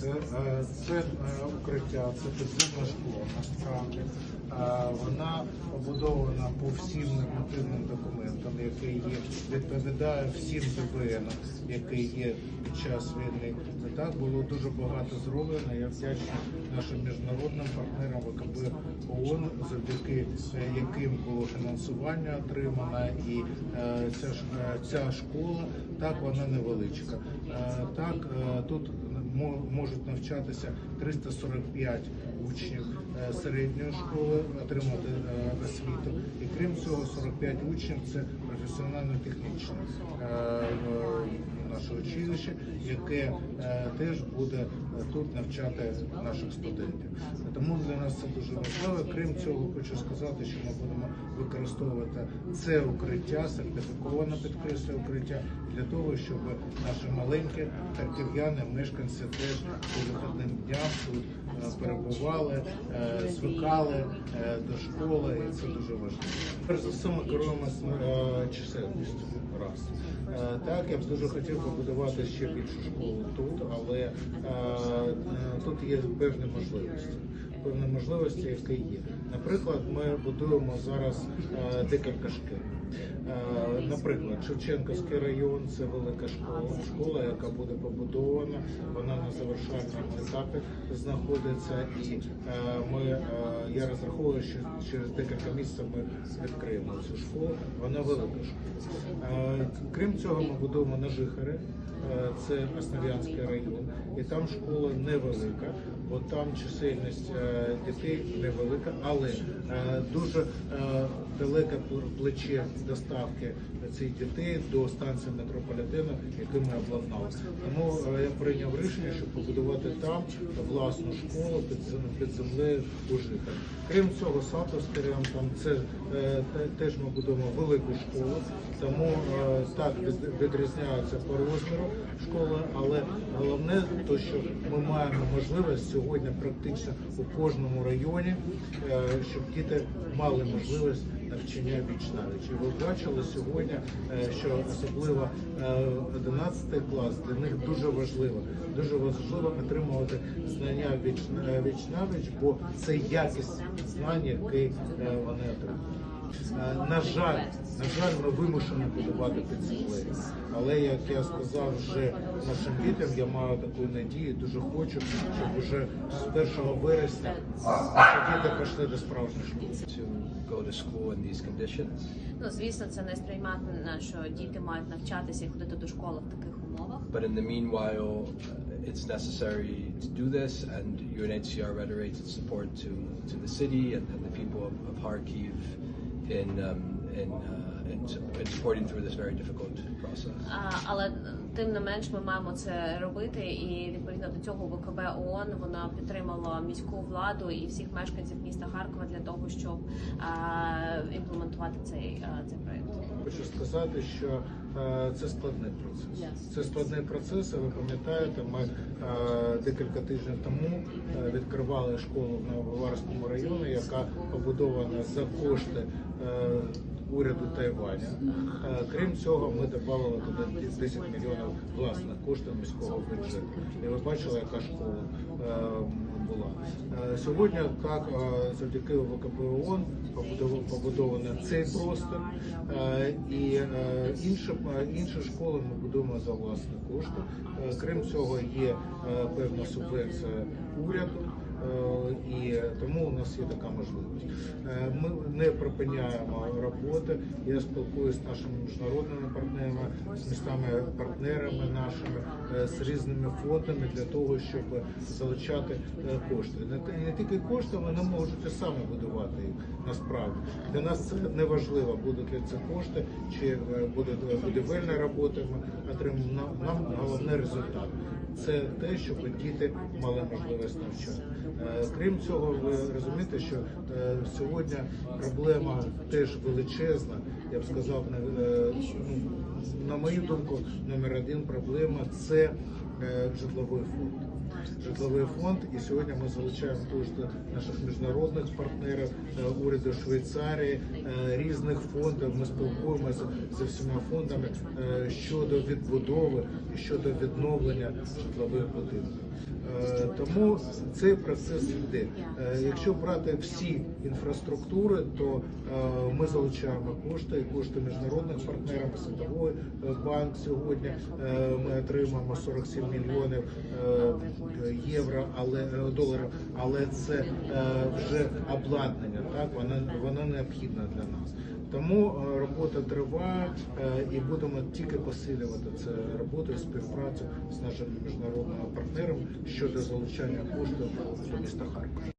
Це, е, це е, укриття, це підземна школа. Е, вона побудована по всім нормативним документам, які є, відповідає всім ДБН, які є під час війни. І так було дуже багато зроблено. Я вдячний нашим міжнародним партнерам ВКБ ООН, завдяки яким було фінансування отримано, і ця ця школа так вона невеличка. Так тут можуть навчатися 345 учнів е, середньої школи, отримати е, освіту. І крім цього, 45 учнів це професіонально-технічне е, наше училище, яке е, теж буде е, тут навчати наших студентів. Тому для нас це дуже важливо. Крім цього, хочу сказати, що ми будемо використовувати це укриття, сертифіковане підкреслю укриття для того, щоб наші маленькі харків'яни, мешканці теж вихідним дням тут перебували, е, звикали е, до школи, і це дуже важливо. Перш за все, ми керуємося е, чисельністю. Раз так, я б дуже хотів побудувати ще більшу школу тут, але тут є певні можливості. Певні можливості, які є. Наприклад, ми будуємо зараз декілька шкіл. Е, Наприклад, Шевченківський район це велика школа, школа, яка буде побудована. Вона на завершальному етапі знаходиться, і е, ми е, я розраховую, що через декілька місяців ми відкриємо цю школу. Вона велика школа. Крім цього, ми будуємо на Жихарі. Е, Це Основ'янський район, і там школа невелика, бо там чисельність дітей невелика, але дуже далеке плече доставки цих дітей до станції метрополітену, яку ми обладнали. Тому е, я прийняв рішення, щоб побудувати там власну школу під, зем- під землею у Жихарі. Крім цього, Сатовський там це е, теж ми будуємо велику школу, тому е, так відрізняються по розміру школи, але головне то, що ми маємо можливість сьогодні практично у кожному районі, щоб діти мали можливість навчання віч. І ви бачили сьогодні, е, що особливо е, 11 клас для них дуже важливо. Дуже важливо отримувати знання віч віч навіч, бо це якість знань, які е, вони отримують. Е, На жаль, на жаль, ми вимушені будувати під землею. Але як я сказав вже нашим дітям, я маю таку надію, дуже хочу, щоб вже з 1 вересня наші діти пішли до справжньої школи. go to school in these conditions. Ну, звісно, це не сприйматно, що діти мають навчатися і ходити до школи в таких умовах. But in the meanwhile, uh, it's necessary to do this, and UNHCR reiterates its support to, to the city and, and the people of, of Kharkiv in, um, in, uh, in, supporting through this very difficult process. Але тим не менш ми маємо це робити, і відповідно до цього ВКБ ООН вона підтримала міську владу і всіх мешканців міста Харкова для того, щоб а, імплементувати цей, цей проект. Хочу сказати, що е, це складний процес. Yes. Це складний процес. і Ви пам'ятаєте, ми е, декілька тижнів тому е, відкривали школу в Нововарському районі, яка побудована за кошти. е, Уряду Тайваня. Е, Крім цього, ми додали туди 10 мільйонів власних коштів міського бюджету. І ви бачили, яка школа е, була. Е, Сьогодні так завдяки ВКБ ООН побудов- побудований цей простір е, і інші, інші школи ми будуємо за власні кошти. Крім цього, є певна субвенція уряду. І тому у нас є така можливість. Е, Ми не припиняємо роботи. Я спілкуюся з нашими міжнародними партнерами, з містами партнерами нашими, е, з різними фондами для того, щоб залучати е, кошти. Не тільки кошти, вони можуть і самі будувати їх насправді. Для нас це не важливо, будуть ли це кошти чи буде будівельна робота. Ми отримаємо нам, головне результат. Це те, щоб діти мали можливість навчати. Крім цього, ви розумієте, що е, сьогодні проблема теж величезна. Я б сказав, не- е, ну, на мою думку, номер один проблема це е, житловий фонд. житловий фонд. І сьогодні ми залучаємо також наших міжнародних партнерів, уряду Швейцарії, різних фондів. Ми спілкуємося з всіма фондами щодо відбудови щодо відновлення житлових будинків. Е, Тому цей процес йде. Е, Якщо брати всі інфраструктури, то е, ми залучаємо кошти, кошти міжнародних партнерів, Світовий банк сьогодні. Ми отримаємо 47 мільйонів євро, але доларів, але це вже обладнання. Так воно воно необхідне для нас. Тому е, робота триває е, і будемо тільки посилювати це роботу і співпрацю з нашими міжнародними партнерами щодо залучання коштів до міста Харкова.